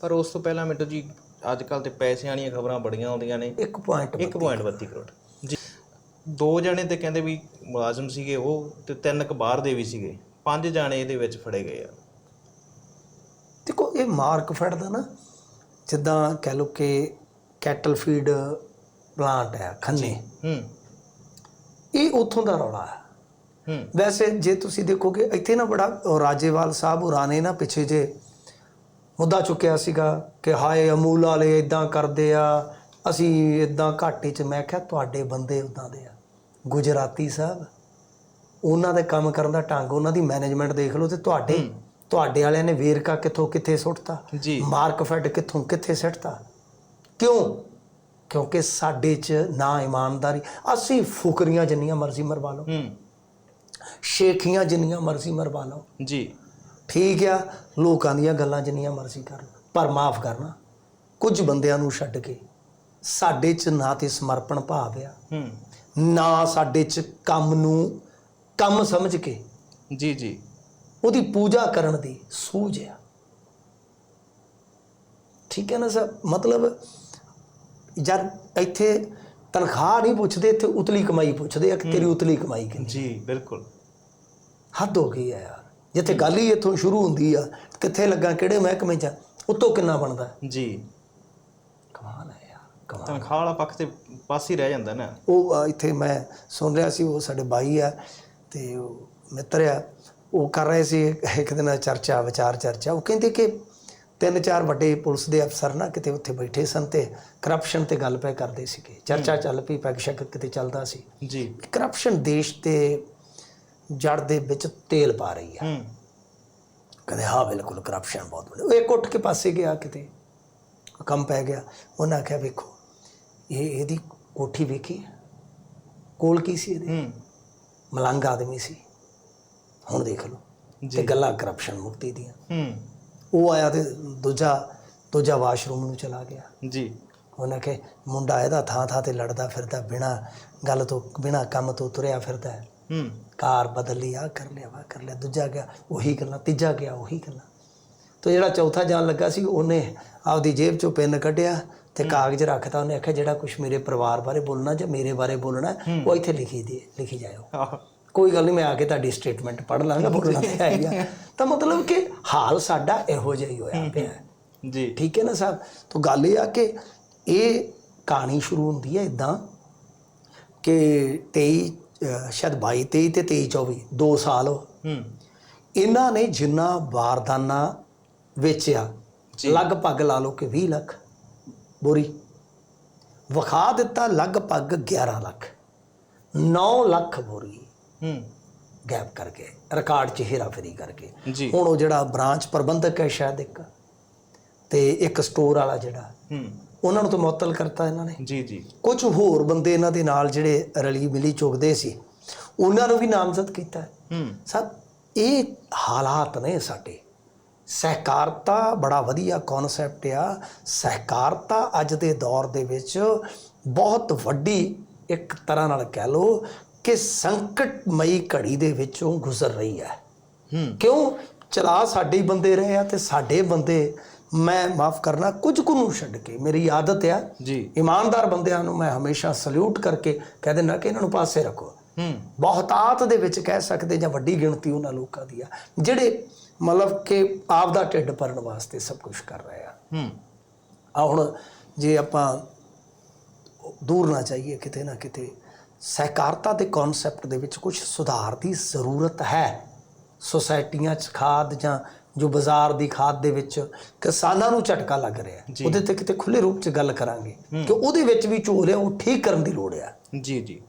ਪਰ ਉਸ ਤੋਂ ਪਹਿਲਾਂ ਮਿੰਟੂ ਜੀ ਅੱਜ ਕੱਲ ਤੇ ਪੈਸਿਆਂ ਵਾਲੀਆਂ ਖਬਰਾਂ ਬੜੀਆਂ ਆਉਂਦੀਆਂ ਨੇ। 1.32 1.32 ਕਰੋੜ। ਜੀ। ਦੋ ਜਣੇ ਤੇ ਕਹਿੰਦੇ ਵੀ ਮੁਲਾਜ਼ਮ ਸੀਗੇ ਉਹ ਤੇ ਤਿੰਨ ਕੁ ਬਾਹਰ ਦੇ ਵੀ ਸੀਗੇ। ਪੰਜ ਜਾਣੇ ਇਹਦੇ ਵਿੱਚ ਫੜੇ ਗਏ ਆ। ਦੇਖੋ ਇਹ ਮਾਰਕ ਫੈਟ ਦਾ ਨਾ ਜਿੱਦਾਂ ਕਹਿ ਲਓ ਕਿ ਕੈਟਲ ਫੀਡ ਪਲਾਂਟ ਹੈ ਖੰਨੇ। ਹੂੰ। ਇਹ ਉੱਥੋਂ ਦਾ ਰੌਲਾ ਹੈ ਹੂੰ। ਵੈਸੇ ਜੇ ਤੁਸੀਂ ਦੇਖੋਗੇ ਇੱਥੇ ਨਾ ਬੜਾ ਰਾਜੇਵਾਲ ਸਾਹਿਬ ਹੋਰਾਂ ਨੇ ਨਾ ਪਿੱਛੇ ਜੇ ਮੁੱਦਾ ਚੁੱਕਿਆ ਸੀਗਾ ਕਿ ਹਾਏ ਅਮੂਲ ਵਾਲੇ ਇਦਾਂ ਕਰਦੇ ਆ ਅਸੀਂ ਇਦਾਂ ਘਾਟੇ 'ਚ ਮੈਂ ਕਿਹਾ ਤੁਹਾਡੇ ਬੰਦੇ ਉਦਾਂ ਦੇ ਆ। ਗੁਜਰਾਤੀ ਸਾਹਿਬ ਉਹਨਾਂ ਦੇ ਕੰਮ ਕਰਨ ਦਾ ਢੰਗ ਉਹਨਾਂ ਦੀ ਮੈਨੇਜਮੈਂਟ ਦੇਖ ਲਓ ਤੇ ਤੁਹਾਡੇ ਤੁਹਾਡੇ ਵਾਲਿਆਂ ਨੇ ਵੇਰਕਾ ਕਿੱਥੋਂ ਕਿੱਥੇ ਸੁੱਟਤਾ? ਮਾਰਕ ਫੈਟ ਕਿੱਥੋਂ ਕਿੱਥੇ ਸਿੱਟਤਾ? ਕਿਉਂ? ਕਿਉਂਕਿ ਸਾਡੇ 'ਚ ਨਾ ਇਮਾਨਦਾਰੀ ਅਸੀਂ ਫੁਕਰੀਆਂ ਜਿੰਨੀਆਂ ਮਰਜ਼ੀ ਮਰਵਾ ਲਓ। ਸ਼ੇਖੀਆਂ ਜਿੰਨੀਆਂ ਮਰਜ਼ੀ ਮਰਵਾ ਲਓ। ਜੀ। ਠੀਕ ਆ ਲੋਕਾਂ ਦੀਆਂ ਗੱਲਾਂ ਜਿੰਨੀਆਂ ਮਰਜ਼ੀ ਕਰ ਲਓ ਪਰ ਮਾਫ ਕਰਨਾ ਕੁਝ ਬੰਦਿਆਂ ਨੂੰ ਛੱਡ ਕੇ ਸਾਡੇ 'ਚ ਨਾ ਤੇ ਸਮਰਪਣ ਭਾਵ ਆ। ਹੂੰ। ਨਾ ਸਾਡੇ 'ਚ ਕੰਮ ਨੂੰ ਕੰਮ ਸਮਝ ਕੇ। ਜੀ ਜੀ। ਉਹਦੀ ਪੂਜਾ ਕਰਨ ਦੀ ਸੂਝ ਆ। ਠੀਕ ਹੈ ਨਾ ਸਰ? ਮਤਲਬ ਜਦ ਇੱਥੇ ਤਨਖਾਹ ਨਹੀਂ ਪੁੱਛਦੇ ਇੱਥੇ ਉਤਲੀ ਕਮਾਈ ਪੁੱਛਦੇ ਆ ਕਿ ਤੇਰੀ ਉਤਲੀ ਕਮਾਈ ਕਿੰਨੀ ਜੀ ਬਿਲਕੁਲ। ਹੱਦ ਹੋ ਗਈ ਆ ਯਾਰ। ਜਿੱਥੇ ਗੱਲ ਹੀ ਇੱਥੋਂ ਸ਼ੁਰੂ ਹੁੰਦੀ ਆ ਕਿੱਥੇ ਲੱਗਾ ਕਿਹੜੇ ਮਹਿਕਮੇ 'ਚ ਉਤੋਂ ਕਿੰਨਾ ਬਣਦਾ? ਜੀ। ਕਮਾਲ ਹੈ ਯਾਰ ਕਮਾਲ। ਤਨਖਾਹ ਵਾਲਾ ਪੱਖ ਤੇ ਪਾਸ ਹੀ ਰਹਿ ਜਾਂਦਾ ਨਾ। ਉਹ ਇੱਥੇ ਮੈਂ ਸੁਣ ਰਿਹਾ ਸੀ ਉਹ ਸਾਡੇ ਬਾਈ ਆ ਤੇ ਉਹ ਮਿੱਤਰ ਆ ਉਹ ਕਰ ਰਹੇ ਸੀ ਇੱਕ ਦਿਨ ਚਰਚਾ ਵਿਚਾਰ ਚਰਚਾ। ਉਹ ਕਹਿੰਦੇ ਕਿ ਤਿੰਨ ਚਾਰ ਵੱਡੇ ਪੁਲਿਸ ਦੇ ਅਫਸਰ ਨਾ ਕਿਤੇ ਉੱਥੇ ਬੈਠੇ ਸਨ ਤੇ ਕਰਪਸ਼ਨ ਤੇ ਗੱਲ ਪੈ ਕਰਦੇ ਸੀਗੇ। ਚਰਚਾ ਚੱਲ ਪਈ ਪੈਗ ਸ਼ੈਕ ਕਿਤੇ ਚੱਲਦਾ ਸੀ। ਜੀ। ਕਰਪਸ਼ਨ ਦੇਸ਼ ਤੇ ਜੜ ਦੇ ਵਿੱਚ ਤੇਲ ਪਾ ਰਹੀ ਆ। ਹੂੰ। ਕਹਿੰਦੇ ਹਾਂ ਬਿਲਕੁਲ ਕਰਪਸ਼ਨ ਬਹੁਤ ਵੱਡੀ ਉਹ ਇੱਕ ਉੱਠ ਕੇ ਪਾਸੇ ਗਿਆ ਕਿਤੇ। ਕੰਮ ਪੈ ਗਿਆ। ਉਹਨਾਂ ਆਖਿਆ ਵੇਖੋ ਇਹ ਇਹਦੀ ਕੋਠੀ ਵੇਖੀ? ਕੋਲ ਕੀ ਸੀ ਇਹਦੇ? ਮਲੰਗ ਆਦਮੀ ਸੀ। ਹੁਣ ਦੇਖ ਲਓ। ਤੇ ਗੱਲਾਂ ਕਰਪਸ਼ਨ ਮੁਕਤੀ ਦੀਆਂ। ਹੂੰ। ਉਹ ਆਇਆ ਤੇ ਦੂਜਾ ਦੂਜਾ ਵਾਸ਼ਰੂਮ ਨੂੰ ਚਲਾ ਗਿਆ। ਜੀ। ਉਹਨਾਂ ਕਿ ਮੁੰਡਾ ਇਹਦਾ ਥਾਂ ਥਾਂ ਤੇ ਲੜਦਾ ਫਿਰਦਾ ਬਿਨਾ ਗੱਲ ਤੋਂ ਬਿਨਾ ਕੰਮ ਤੋਂ ਤੁਰਿਆ ਫਿਰਦਾ ਹੈ। ਹੂੰ। ਕਾਰ ਬਦਲ ਲਈ ਆ ਕਰ ਲਿਆ ਵਾ ਕਰ ਲਿਆ ਦੂਜਾ ਗਿਆ ਉਹੀ ਗੱਲਾਂ ਤੀਜਾ ਗਿਆ ਉਹੀ ਗੱਲਾਂ। ਤੇ ਜਿਹੜਾ ਚੌਥਾ ਜਾਣ ਲੱਗਾ ਸੀ ਉਹਨੇ ਆਪਦੀ ਜੇਬ ਚੋਂ ਪੈਨ ਕੱਢਿਆ ਤੇ ਕਾਗਜ਼ ਰੱਖਤਾ ਉਹਨੇ ਆਖਿਆ ਜਿਹੜਾ ਕੁਝ ਮੇਰੇ ਪਰਿਵਾਰ ਬਾਰੇ ਬੋਲਣਾ ਜਾਂ ਮੇਰੇ ਬਾਰੇ ਬੋਲਣਾ ਉਹ ਇੱਥੇ ਲਿਖੀ ਦੇ ਲਿਖੀ ਜਾਇਓ। ਕੋਈ ਗੱਲ ਨਹੀਂ ਮੈਂ ਆ ਕੇ ਤੁਹਾਡੀ ਸਟੇਟਮੈਂਟ ਪੜ੍ਹ ਲਾਂਗਾ ਬੋਲਣਾ ਤੇ ਹੈ ਹੀ ਆ ਤਾਂ ਮਤਲਬ ਕਿ ਹਾਲ ਸਾਡਾ ਇਹੋ ਜਿਹਾ ਹੀ ਹੋਇਆ ਪਿਆ। ਜੀ। ਠੀਕ ਹੈ ਨਾ ਸਾਹਿਬ? ਤਾਂ ਗੱਲ ਇਹ ਆ ਕਿ ਇਹ ਕਹਾਣੀ ਸ਼ੁਰੂ ਹੁੰਦੀ ਹੈ ਇਦਾਂ ਕਿ 23 ਅਹ ਸ਼ਾਇਦ 22 23 ਤੇ 23 24 ਦੋ ਸਾਲ। ਹੂੰ। ਇਹਨਾਂ ਨੇ ਜਿੰਨਾ ਬਾਰਦਾਨਾ ਵੇਚਿਆ ਲਗਭਗ ਲਾ ਲਓ ਕਿ 20 ਲੱਖ। ਬੋਰੀ। ਵਿਖਾ ਦਿੱਤਾ ਲਗਭਗ 11 ਲੱਖ। 9 ਲੱਖ ਬੋਰੀ ਹੂੰ। ਗੈਪ ਕਰਕੇ ਰਿਕਾਰਡ 'ਚ ਹੇਰਾਫੇਰੀ ਕਰਕੇ। ਜੀ। ਹੁਣ ਉਹ ਜਿਹੜਾ ਬ੍ਰਾਂਚ ਪ੍ਰਬੰਧਕ ਹੈ ਸ਼ਾਇਦ ਇੱਕ। ਤੇ ਇੱਕ ਸਟੋਰ ਵਾਲਾ ਜਿਹੜਾ ਹੂੰ। ਉਹਨਾਂ ਨੂੰ ਤਾਂ ਮੁਅੱਤਲ ਕਰਤਾ ਇਹਨਾਂ ਨੇ। ਜੀ ਜੀ। ਕੁਝ ਹੋਰ ਬੰਦੇ ਇਹਨਾਂ ਦੇ ਨਾਲ ਜਿਹੜੇ ਰਲੀ ਮਿਲੀ ਚੁਗਦੇ ਸੀ ਉਹਨਾਂ ਨੂੰ ਵੀ ਨਾਮਜ਼ਦ ਕੀਤਾ। ਹੈ। ਸਭ ਇਹ ਹਾਲਾਤ ਨੇ ਸਾਡੇ। ਸਹਿਕਾਰਤਾ ਬੜਾ ਵਧੀਆ ਕਨਸੈਪਟ ਆ। ਸਹਿਕਾਰਤਾ ਅੱਜ ਦੇ ਦੌਰ ਦੇ ਵਿੱਚ ਬਹੁਤ ਵੱਡੀ ਇੱਕ ਤਰ੍ਹਾਂ ਨਾਲ ਕਹਿ ਲਓ ਕਿ ਸੰਕਟਮਈ ਘੜੀ ਦੇ ਵਿੱਚੋਂ ਗੁਜ਼ਰ ਰਹੀ ਹੈ। ਹੂੰ। ਕਿਉਂ? ਚਲਾ ਸਾਡੇ ਬੰਦੇ ਰਹੇ ਆ ਤੇ ਸਾਡੇ ਬੰਦੇ ਮੈਂ ਮਾਫ ਕਰਨਾ ਕੁਝ ਕੁ ਨੂੰ ਛੱਡ ਕੇ। ਮੇਰੀ ਆਦਤ ਆ। ਜੀ। ਇਮਾਨਦਾਰ ਬੰਦਿਆਂ ਨੂੰ ਮੈਂ ਹਮੇਸ਼ਾ ਸਲੂਟ ਕਰਕੇ ਕਹਿ ਦਿੰਦਾ ਕਿ ਇਹਨਾਂ ਨੂੰ ਪਾਸੇ ਰੱਖੋ। ਹੂੰ। ਬਹੁਤਾਤ ਦੇ ਵਿੱਚ ਕਹਿ ਸਕਦੇ ਜਾਂ ਵੱਡੀ ਗਿਣਤੀ ਉਹਨਾਂ ਲੋਕਾਂ ਦੀ ਆ ਜਿਹੜੇ ਮਤਲਬ ਕਿ ਆਪ ਦਾ ਢਿੱਡ ਭਰਨ ਵਾਸਤੇ ਸਭ ਕੁਝ ਕਰ ਰਹੇ ਆ। ਹੂੰ। ਆ ਹੁਣ ਜੇ ਆਪਾਂ ਦੂਰ ਨਾ ਚਾਹੀਏ ਕਿਤੇ ਨਾ ਕਿਤੇ ਸਹਿਕਾਰਤਾ ਦੇ ਕਨਸੈਪਟ ਦੇ ਵਿੱਚ ਕੁਝ ਸੁਧਾਰ ਦੀ ਜ਼ਰੂਰਤ ਹੈ। ਸੁਸਾਇਟੀਆਂ 'ਚ ਖਾਦ ਜਾਂ ਜੋ ਬਾਜ਼ਾਰ ਦੀ ਖਾਦ ਦੇ ਵਿੱਚ ਕਿਸਾਨਾਂ ਨੂੰ ਝਟਕਾ ਲੱਗ ਰਿਹਾ ਉਹਦੇ ਤੇ ਕਿਤੇ ਖੁੱਲੇ ਰੂਪ 'ਚ ਗੱਲ ਕਰਾਂਗੇ ਕਿ ਉਹਦੇ ਵਿੱਚ ਵੀ ਝੋਲ ਹੈ ਉਹ ਠੀਕ ਕਰਨ ਦੀ ਲੋੜ ਆ। ਜੀ ਜੀ।